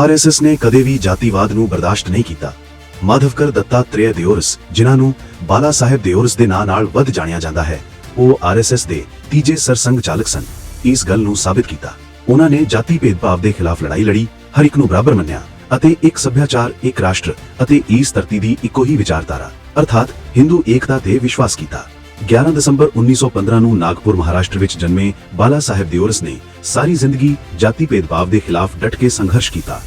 RSS ਨੇ ਕਦੇ ਵੀ ਜਾਤੀਵਾਦ ਨੂੰ ਬਰਦਾਸ਼ਤ ਨਹੀਂ ਕੀਤਾ। ਮਾਧਵਕਰ ਦੱਤਾਤ੍ਰੇయ ਦਿਓਰਸ, ਜਿਨ੍ਹਾਂ ਨੂੰ ਬਾਲਾ ਸਾਹਿਬ ਦਿਓਰਸ ਦੇ ਨਾਂ ਨਾਲ ਵੱਧ ਜਾਣਿਆ ਜਾਂਦਾ ਹੈ, ਉਹ ਆਰਐਸਐਸ ਦੇ ਤੀਜੇ ਸਰਸੰਘ ਚਾਲਕ ਸਨ। ਇਸ ਗੱਲ ਨੂੰ ਸਾਬਿਤ ਕੀਤਾ। ਉਹਨਾਂ ਨੇ ਜਾਤੀ ਭੇਦਭਾਵ ਦੇ ਖਿਲਾਫ ਲੜਾਈ ਲੜੀ, ਹਰ ਇੱਕ ਨੂੰ ਬਰਾਬਰ ਮੰਨਿਆ ਅਤੇ ਇੱਕ ਸੱਭਿਆਚਾਰ, ਇੱਕ ਰਾਸ਼ਟਰ ਅਤੇ ਇਸ ਧਰਤੀ ਦੀ ਇੱਕੋ ਹੀ ਵਿਚਾਰਧਾਰਾ, ਅਰਥਾਤ ਹਿੰਦੂ ਏਕਤਾ ਤੇ ਵਿਸ਼ਵਾਸ ਕੀਤਾ। 11 ਦਸੰਬਰ 1915 ਨੂੰ ਨਾਗਪੁਰ, ਮਹਾਰਾਸ਼ਟਰ ਵਿੱਚ ਜਨਮੇ ਬਾਲਾ ਸਾਹਿਬ ਦਿਓਰਸ ਨੇ ਸਾਰੀ ਜ਼ਿੰਦਗੀ ਜਾਤੀ ਭੇਦਭਾਵ ਦੇ ਖਿਲਾਫ ਡਟ ਕੇ ਸੰਘਰਸ਼ ਕੀਤਾ।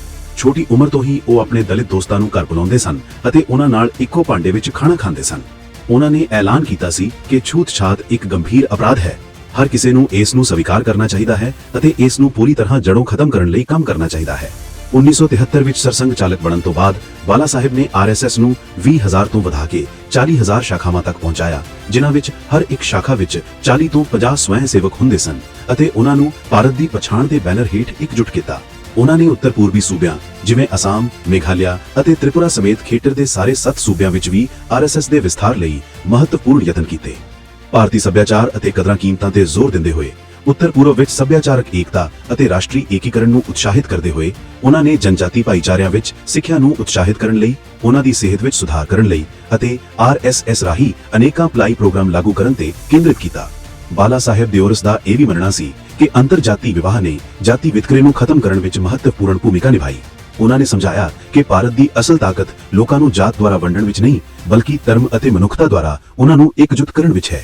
ਛੋਟੀ ਉਮਰ ਤੋਂ ਹੀ ਉਹ ਆਪਣੇ ਦਲਿਤ ਦੋਸਤਾਂ ਨੂੰ ਘਰ ਬੁਲਾਉਂਦੇ ਸਨ ਅਤੇ ਉਹਨਾਂ ਨਾਲ ਇੱਕੋ ਭਾਂਡੇ ਵਿੱਚ ਖਾਣਾ ਖਾਂਦੇ ਸਨ। ਉਹਨਾਂ ਨੇ ਐਲਾਨ ਕੀਤਾ ਸੀ ਕਿ ਛੂਤ-ਛਾਤ ਇੱਕ ਗੰਭੀਰ ਅਪਰਾਧ ਹੈ। ਹਰ ਕਿਸੇ ਨੂੰ ਇਸ ਨੂੰ ਸਵੀਕਾਰ ਕਰਨਾ ਚਾਹੀਦਾ ਹੈ ਅਤੇ ਇਸ ਨੂੰ ਪੂਰੀ ਤਰ੍ਹਾਂ ਜੜੋਂ ਖਤਮ ਕਰਨ ਲਈ ਕੰਮ ਕਰਨਾ ਚਾਹੀਦਾ ਹੈ। 1973 ਵਿੱਚ ਸਰਸੰਘ ਚਾਲਕ ਬਣਨ ਤੋਂ ਬਾਅਦ ਬਾਲਾ ਸਾਹਿਬ ਨੇ ਆਰਐਸਐਸ ਨੂੰ 20000 ਤੋਂ ਵਧਾ ਕੇ 40000 ਸ਼ਾਖਾਵਾਂ ਤੱਕ ਪਹੁੰਚਾਇਆ, ਜਿਨ੍ਹਾਂ ਵਿੱਚ ਹਰ ਇੱਕ ਸ਼ਾਖਾ ਵਿੱਚ 40 ਤੋਂ 50 ਸਵੈਂ ਸੇਵਕ ਹੁੰਦੇ ਸਨ ਅਤੇ ਉਹਨਾਂ ਨੂੰ ਭਾਰਤ ਦੀ ਪਛਾਣ ਦੇ ਬੈਨਰ ਹੇਠ ਇਕਜੁੱਟ ਕੀਤਾ। ਉਹਨਾਂ ਨੇ ਉੱਤਰ ਪੂਰਬੀ ਸੂਬਿਆਂ, ਜਿਵੇਂ ਅਸਾਮ, ਮੇਘਾਲਿਆ ਅਤੇ ਤ੍ਰਿਪੁਰਾ ਸਮੇਤ ਖੇਤਰ ਦੇ ਸਾਰੇ 7 ਸੂਬਿਆਂ ਵਿੱਚ ਵੀ ਆਰਐਸਐਸ ਦੇ ਵਿਸਥਾਰ ਲਈ ਮਹੱਤਵਪੂਰਨ ਯਤਨ ਕੀਤੇ। ਭਾਰਤੀ ਸੱਭਿਆਚਾਰ ਅਤੇ ਕਦਰਾਂ ਕੀਮਤਾਂ ਤੇ ਜ਼ੋਰ ਦਿੰਦੇ ਹੋਏ, ਉੱਤਰ ਪੂਰਬ ਵਿੱਚ ਸੱਭਿਆਚਾਰਕ ਏਕਤਾ ਅਤੇ ਰਾਸ਼ਟਰੀ ਏਕੀਕਰਨ ਨੂੰ ਉਤਸ਼ਾਹਿਤ ਕਰਦੇ ਹੋਏ, ਉਹਨਾਂ ਨੇ ਜਨਜਾਤੀ ਭਾਈਚਾਰਿਆਂ ਵਿੱਚ ਸਿੱਖਿਆ ਨੂੰ ਉਤਸ਼ਾਹਿਤ ਕਰਨ ਲਈ, ਉਹਨਾਂ ਦੀ ਸਿਹਤ ਵਿੱਚ ਸੁਧਾਰ ਕਰਨ ਲਈ ਅਤੇ ਆਰਐਸਐਸ ਰਾਹੀਂ ਅਨੇਕਾਂ ਭਲਾਈ ਪ੍ਰੋਗਰਾਮ ਲਾਗੂ ਕਰਨ ਤੇ ਕੇਂਦਰਿਤ ਕੀਤਾ। ਬਾਲਾ ਸਾਹਿਬ ਦਿਓਰਸ ਦਾ ਇਹ ਵੀ ਮੰਨਣਾ ਸੀ ਕਿ ਅੰਤਰਜਾਤੀ ਵਿਵਾਹ ਨੇ ਜਾਤੀ ਵਿਤਕਰੇ ਨੂੰ ਖਤਮ ਕਰਨ ਵਿੱਚ ਮਹੱਤਵਪੂਰਨ ਭੂਮਿਕਾ ਨਿਭਾਈ। ਉਹਨਾਂ ਨੇ ਸਮਝਾਇਆ ਕਿ ਭਾਰਤ ਦੀ ਅਸਲ ਤਾਕਤ ਲੋਕਾਂ ਨੂੰ ਜਾਤ ਦੁਆਰਾ ਵੰਡਣ ਵਿੱਚ ਨਹੀਂ, ਬਲਕਿ ਧਰਮ ਅਤੇ ਮਨੁੱਖਤਾ ਦੁਆਰਾ ਉਹਨਾਂ ਨੂੰ ਇਕਜੁੱਟ ਕਰਨ ਵਿੱਚ ਹੈ।